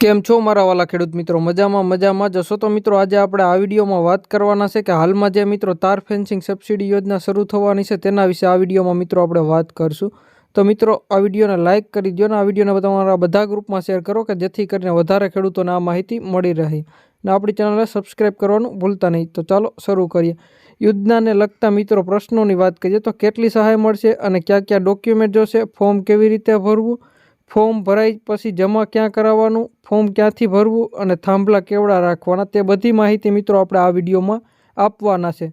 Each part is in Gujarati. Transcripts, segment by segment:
કેમ છો મારા વાલા ખેડૂત મિત્રો? મજામાં મજામાં જશો તો મિત્રો, આજે આપણે આ વિડીયોમાં વાત કરવાના છે કે હાલમાં જે મિત્રો તાર ફેન્સિંગ સબસિડી યોજના શરૂ થવાની છે તેના વિશે આ વિડીયોમાં મિત્રો આપણે વાત કરશું. તો મિત્રો, આ વિડીયોને લાઇક કરી દો ને આ વિડીયોને તમારા બધા ગ્રુપમાં શેર કરો કે જેથી કરીને વધારે ખેડૂતોને આ માહિતી મળી રહે. અને આપણી ચેનલને સબસ્ક્રાઈબ કરવાનું ભૂલતા નહીં. તો ચાલો શરૂ કરીએ. યોજનાને લગતા મિત્રો પ્રશ્નોની વાત કરીએ તો કેટલી સહાય મળશે અને કયા કયા ડોક્યુમેન્ટ જોશે? ફોર્મ કેવી રીતે ભરવું? ફોર્મ ભરાઈ પછી જમા ક્યાં કરાવવાનું, ફોર્મ ક્યાંથી ભરવું અને થાંભલા કેવડા રાખવાના તે બધી માહિતી મિત્રો આપણે આ વિડીયોમાં આપવાના છે.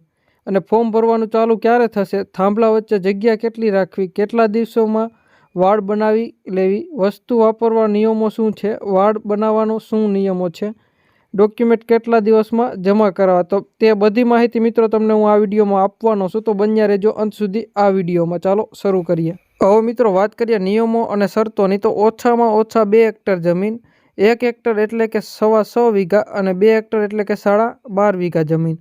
અને ફોર્મ ભરવાનું ચાલુ ક્યારે થશે? થાંભલા વચ્ચે જગ્યા કેટલી રાખવી? કેટલા દિવસોમાં વાડ બનાવી લેવી? વસ્તુ વાપરવા નિયમો શું છે? વાડ બનાવવાનો શું નિયમો છે? ડોક્યુમેન્ટ કેટલા દિવસમાં જમા કરાવવા? તો તે બધી માહિતી મિત્રો તમને હું આ વિડીયોમાં આપવાનો છું. તો બન્યા રહેજો અંત સુધી આ વિડીયોમાં. ચાલો શરૂ કરીએ. હવે મિત્રો વાત કરીએ નિયમો અને શરતોની તો ઓછામાં ઓછા બે હેક્ટર જમીન, એક હેક્ટર એટલે કે સવા સો વીઘા અને બે હેક્ટર એટલે કે સાડા બાર વીઘા જમીન.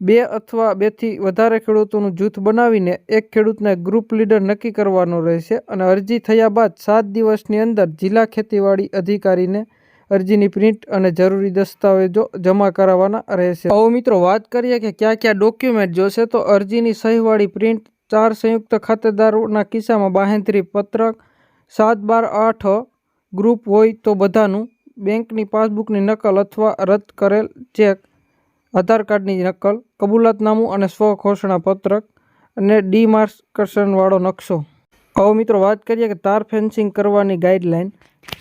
બે અથવા બેથી વધારે ખેડૂતોનું જૂથ બનાવીને એક ખેડૂતને ગ્રુપ લીડર નક્કી કરવાનો રહેશે અને અરજી થયા બાદ સાત દિવસની અંદર જિલ્લા ખેતીવાડી અધિકારીને અરજીની પ્રિન્ટ અને જરૂરી દસ્તાવેજો જમા કરાવવાના રહેશે. હવે મિત્રો વાત કરીએ કે કયા કયા ડોક્યુમેન્ટ જોશે તો અરજીની સહીવાળી પ્રિન્ટ ચાર સંયુક્ત ખાતેદારોના કિસ્સામાં બાહેંધરી પત્રક સાત બાર આઠ ગ્રુપ હોય તો બધાનું બેંકની પાસબુકની નકલ અથવા રદ કરેલ ચેક, આધાર કાર્ડની નકલ, કબૂલાતનામું અને સ્વ ઘોષણા પત્રક અને ડીમાર્કેશનવાળો નકશો. હવે મિત્રો વાત કરીએ કે તાર ફેન્સિંગ કરવાની ગાઈડલાઇન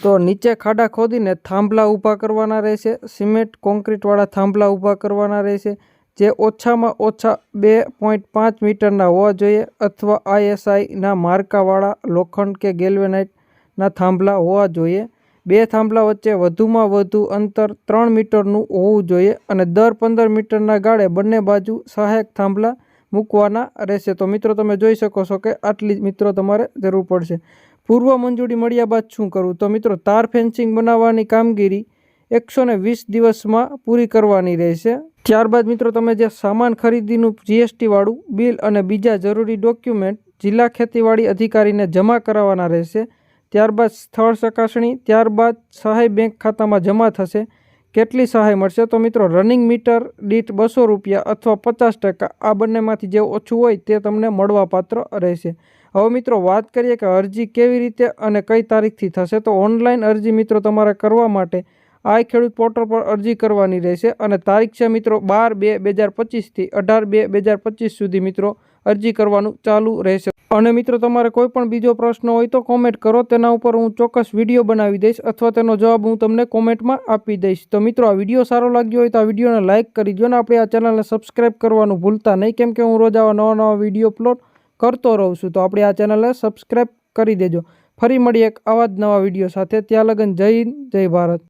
તો નીચે ખાડા ખોદીને થાંભલા ઊભા કરવાના રહેશે, સિમેન્ટ કોન્ક્રીટવાળા થાંભલા ઊભા કરવાના રહેશે જે ઓછામાં ઓછા બે પોઈન્ટ પાંચ મીટરના હોવા જોઈએ અથવા આઈએસઆઈના માર્કાવાળા લોખંડ કે ગેલ્વેનાઇટના થાંભલા હોવા જોઈએ. બે થાંભલા વચ્ચે વધુમાં વધુ અંતર ત્રણ મીટરનું હોવું જોઈએ અને દર પંદર મીટરના ગાળે બંને બાજુ સહાયક થાંભલા મૂકવાના રહેશે. તો મિત્રો, તમે જોઈ શકો છો કે આટલી મિત્રો તમારે જરૂર પડશે. પૂર્વ મંજૂરી મળ્યા બાદ શું કરવું? તો મિત્રો, તાર ફેન્સિંગ બનાવવાની કામગીરી એકસો ને વીસ દિવસમાં પૂરી કરવાની રહેશે. ત્યારબાદ મિત્રો, તમે જે સામાન ખરીદીનું જીએસટીવાળું બિલ અને બીજા જરૂરી ડોક્યુમેન્ટ જિલ્લા ખેતીવાડી અધિકારીને જમા કરાવવાના રહેશે. ત્યારબાદ સ્થળ ચકાસણી, ત્યારબાદ સહાય બેંક ખાતામાં જમા થશે. કેટલી સહાય મળશે? તો મિત્રો રનિંગ મીટર દીઠ બસો રૂપિયા અથવા પચાસ ટકા આ બંનેમાંથી જે ઓછું હોય તે તમને મળવાપાત્ર રહેશે. હવે મિત્રો, વાત કરીએ કે અરજી કેવી રીતે અને કઈ તારીખથી થશે? તો ઓનલાઈન અરજી મિત્રો તમારે કરવા માટે આ ખેડૂત પોર્ટલ પર અરજી કરવાની રહેશે અને તારીખ છે મિત્રો બાર બે બે હજાર પચીસથી અઢાર બે બે હજાર પચીસ સુધી મિત્રો અરજી કરવાનું ચાલુ રહેશે. અને મિત્રો તમારે કોઈ પણ બીજો પ્રશ્ન હોય તો કોમેન્ટ કરો, તેના ઉપર હું ચોક્કસ વીડિયો બનાવી દઈશ અથવા તેનો જવાબ હું તમને કોમેન્ટમાં આપી દઈશ. તો મિત્રો આ વીડિયો સારો લાગ્યો હોય તો આ વિડીયોને લાઇક કરી દો અને આપણે આ ચેનલને સબસ્ક્રાઈબ કરવાનું ભૂલતા નહીં, કેમ કે હું રોજ આવા નવા નવા વીડિયો અપલોડ કરતો રહું છું. તો આપણે આ ચેનલને સબસ્ક્રાઈબ કરી દેજો. ફરી મળીએ એક આવા જ નવા વીડિયો સાથે. ત્યાં લગન જય હિન્દ, જય ભારત.